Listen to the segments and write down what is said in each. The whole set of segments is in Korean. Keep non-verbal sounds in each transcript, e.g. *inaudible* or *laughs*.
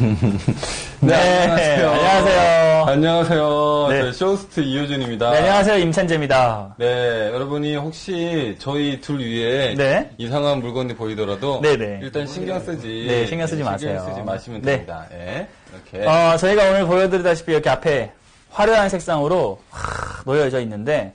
네, 안녕하세요. 안녕하세요. 안녕하세요. 네. 저희 쇼호스트 이효준입니다. 네, 안녕하세요. 임찬재입니다. 네, 여러분이 혹시 저희 둘 위에 네. 이상한 물건이 보이더라도 네네. 일단 신경 쓰지 네, 신경 쓰지 마세요. 신경 쓰지 마시면 네. 됩니다. 예. 이렇게 어, 저희가 오늘 보여드리다시피 이렇게 앞에 화려한 색상으로 하, 놓여져 있는데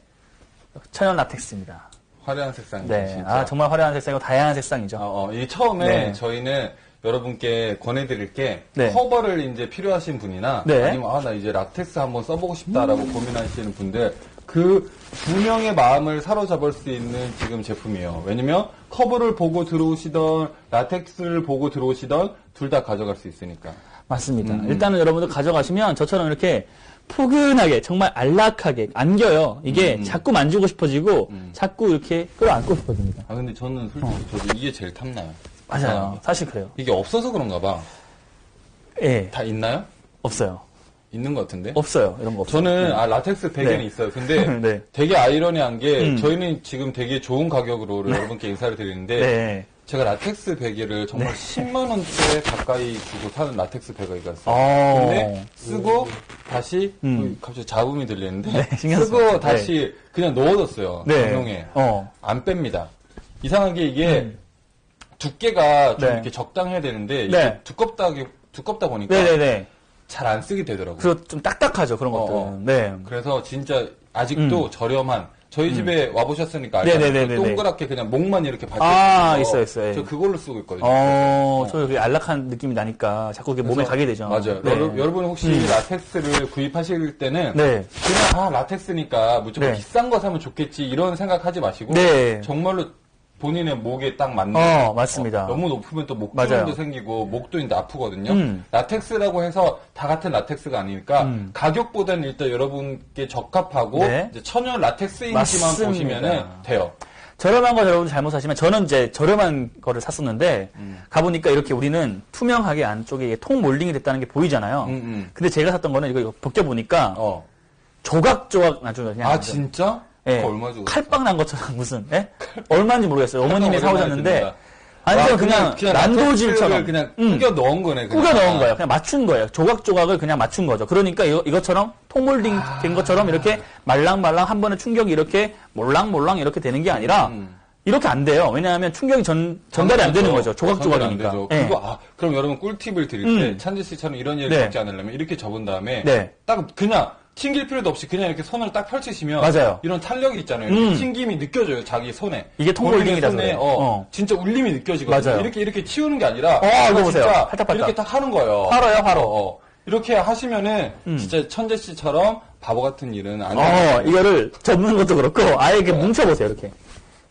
천연 라텍스입니다. 화려한 색상 네, 진짜. 아 정말 화려한 색상이고 다양한 색상이죠. 어, 어, 이 처음에 네. 저희는 여러분께 권해드릴 게 네. 커버를 이제 필요하신 분이나 네. 아니면 아 나 이제 락텍스 한번 써보고 싶다라고 고민하시는 분들 그 두 명의 마음을 사로잡을 수 있는 지금 제품이에요. 왜냐면 커버를 보고 들어오시던 라텍스를 보고 들어오시던 둘 다 가져갈 수 있으니까. 맞습니다. 음. 일단은 여러분들 가져가시면 저처럼 이렇게 포근하게 정말 안락하게 안겨요. 이게 음. 자꾸 만지고 싶어지고 음. 자꾸 이렇게 끌어안고 싶어집니다. 아 근데 저는 솔직히 저도 이게 제일 탐나요. 맞아요. 사실 그래요. 이게 없어서 그런가 봐. 예, 다 있나요? 없어요. 있는 것 같은데. 없어요. 이런 거 없어요. 저는 아 라텍스 베개는 네. 있어요. 근데 *laughs* 네. 되게 아이러니한 게 음. 저희는 지금 되게 좋은 가격으로 여러분께 인사를 드리는데 네. 제가 라텍스 베개를 정말 10만 원대 가까이 주고 사는 라텍스 베개가 있어요. 어. 근데 쓰고 다시 음. 어, 갑자기 잡음이 들리는데 네, 쓰고. 다시 그냥 넣어뒀어요. 네. 병용에 어. 안 뺍니다. 이상하게 이게 음. 두께가 좀 네. 이렇게 적당해야 되는데 이게 네. 두껍다기 두껍다 보니까 네네네. 잘안 쓰게 되더라고요. 그리고 좀 딱딱하죠, 그런 어, 것들은. 어. 네. 그래서 진짜 아직도 저렴한 저희 집에 와보셨으니까 음. 네네네네네. 알잖아요. 동그랗게 그냥 목만 이렇게 받쳐 아, 있어요, 있어요. 저 그걸로 쓰고 있거든요. 어, 저 여기 안락한 느낌이 나니까 자꾸 이게 몸에 그래서- 가게 되죠. 맞아요. 네. 여러, 여러분 혹시 라텍스를 구입하실 때는 네. 그냥 아 라텍스니까 무조건 네. 비싼 거 사면 좋겠지 이런 생각하지 마시고 네. 정말로 본인의 목에 딱 맞는 어, 맞습니다. 어, 너무 높으면 또. 목주름도 생기고 목도 이제 아프거든요. 음. 라텍스라고 해서 다 같은 라텍스가 아니니까 음. 가격보다는 일단 여러분께 적합하고 네. 천연 라텍스인지만. 보시면은 돼요. 저렴한 거 여러분 잘못 사시면 저는 이제 저렴한 거를 샀었는데 음. 가보니까 이렇게 우리는 투명하게 안쪽에 통 몰딩이 됐다는 게 보이잖아요. 음, 음. 근데 제가 샀던 거는 이거 벗겨 보니까 어. 조각 조각 나중에 그냥 아 진짜? 예. 그거 얼마 주고? 칼빵 난 것처럼 *laughs* 무슨 예? 얼마인지 모르겠어요. 어머님이 사오셨는데 아니면 와, 그냥, 라텍스를 난도질처럼 그냥 음. 꾸겨 넣은 거네. 꾸겨 넣은 거예요. 그냥 맞춘 거예요. 조각조각을 그냥 맞춘 거죠. 그러니까 이거, 이것처럼 통몰딩 된 것처럼 이렇게 말랑말랑 한 번에 충격이 이렇게 몰랑몰랑 이렇게 되는 게 아니라 음. 이렇게 안 돼요. 왜냐하면 충격이 전, 전달이 안 되는 거죠. 조각조각이니까. 되죠. 예. 그거 아 그럼 여러분 꿀팁을 드릴 때 음. 찬지 씨처럼 이런 일을 네. 겪지 않으려면 이렇게 접은 다음에 네. 딱 그냥 튕길 필요도 없이 그냥 이렇게 손을 딱 펼치시면 맞아요. 이런 탄력이 있잖아요. 음. 튕김이 느껴져요. 자기 손에. 이게 본인의 손에. 어, 어. 진짜 울림이 느껴지거든요. 맞아요. 이렇게 이렇게 치우는 게 아니라 어, 이거 보세요. 팔딱팔딱. 이렇게 딱 하는 거예요. 화로요, 화로. 어, 어. 이렇게 하시면은 음. 진짜 천재 씨처럼 바보 같은 일은 안 어, 해요. 이거를 접는 것도 그렇고 아예 이렇게 뭉쳐 보세요. 이렇게.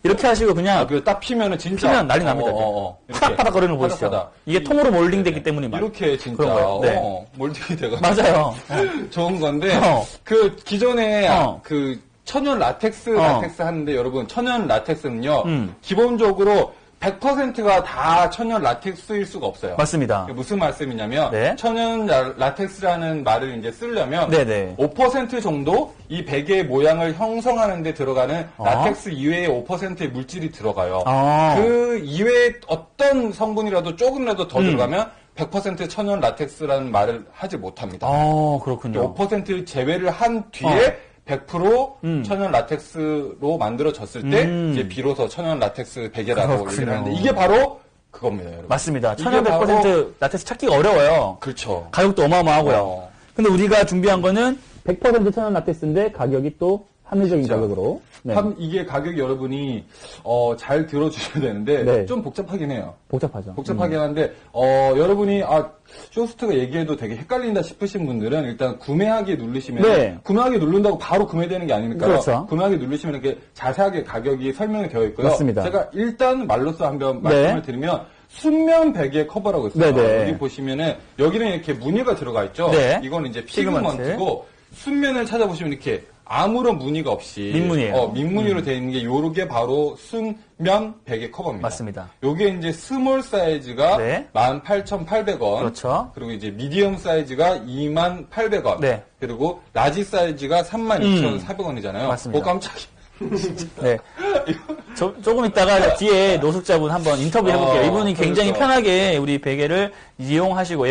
이렇게 하시고 그냥 아, 그딱 피면은 진짜 피면 난리 납니다. 어, 어, 어. 이렇게. 파닥파닥 거리는 거 보시죠. 파닥파닥. 이게 통으로 몰딩됐기 네. 때문에 말- 이렇게 진짜 그런 거예요. 네. 어, 몰딩이 돼가 맞아요. *laughs* 좋은 건데 어. 그 기존에 어. 그 천연 라텍스 어. 라텍스 하는데 여러분 천연 라텍스는요 음. 기본적으로 100%가 다 천연 라텍스일 수가 없어요. 맞습니다. 무슨 말씀이냐면 네. 천연 라- 라텍스라는 말을 이제 쓰려면 네네. 5% 정도 이 베개의 모양을 형성하는 데 들어가는 어. 라텍스 이외의 5%의 물질이 들어가요. 아. 그 이외에 어떤 성분이라도 조금이라도 더 음. 들어가면 100% 천연 라텍스라는 말을 하지 못합니다. 어, 그렇군요. 5% 제외를 한 뒤에 100% 음. 천연 라텍스로 만들어졌을 때 음. 이제 비로소 천연 라텍스 베개라고 그렇군요. 얘기를 하는데 이게 바로 그겁니다, 여러분. 맞습니다. 천연 100% 바로- 라텍스 찾기가 어려워요. 그렇죠. 가격도 어마어마하고요. 어. 근데 우리가 준비한 거는 100% 천연 라텍스인데 가격이 또 합리적인 진짜. 가격으로. 네. 참 이게 가격이 여러분이 어, 잘 들어주셔야 되는데 네. 좀 복잡하긴 해요. 복잡하죠. 복잡하긴 한데 어, 여러분이 아 쇼스트가 얘기해도 되게 헷갈린다 싶으신 분들은 일단 구매하기 누르시면 네. 구매하기 누른다고 바로 구매되는 게 아니니까 그렇죠. 구매하기 누르시면 이렇게 자세하게 가격이 설명이 되어 있고요. 맞습니다. 제가 일단 말로써 한번 네. 말씀을 드리면 순면 베개 커버라고 있어요. 네네. 여기 보시면은 여기는 이렇게 무늬가 들어가 있죠. 네. 이건 이제 피그먼트. 피그먼트고 순면을 찾아보시면 이렇게 아무런 무늬가 없이 민무늬예요. 어, 민무늬로 되어 있는 게 요게 바로 순면 베개 커버입니다. 맞습니다. 요게 이제 스몰 사이즈가 네. 18,800원. 그렇죠. 그리고 이제 미디엄 사이즈가 28,800원. 네. 그리고 라지 사이즈가 32,400원이잖아요. 맞습니다. 어, 깜짝이야. *laughs* 네. 조, 조금 있다가 뒤에 노숙자분 한번 인터뷰 해볼게요. 어, 이분이 굉장히 그렇죠. 편하게 우리 베개를 이용하시고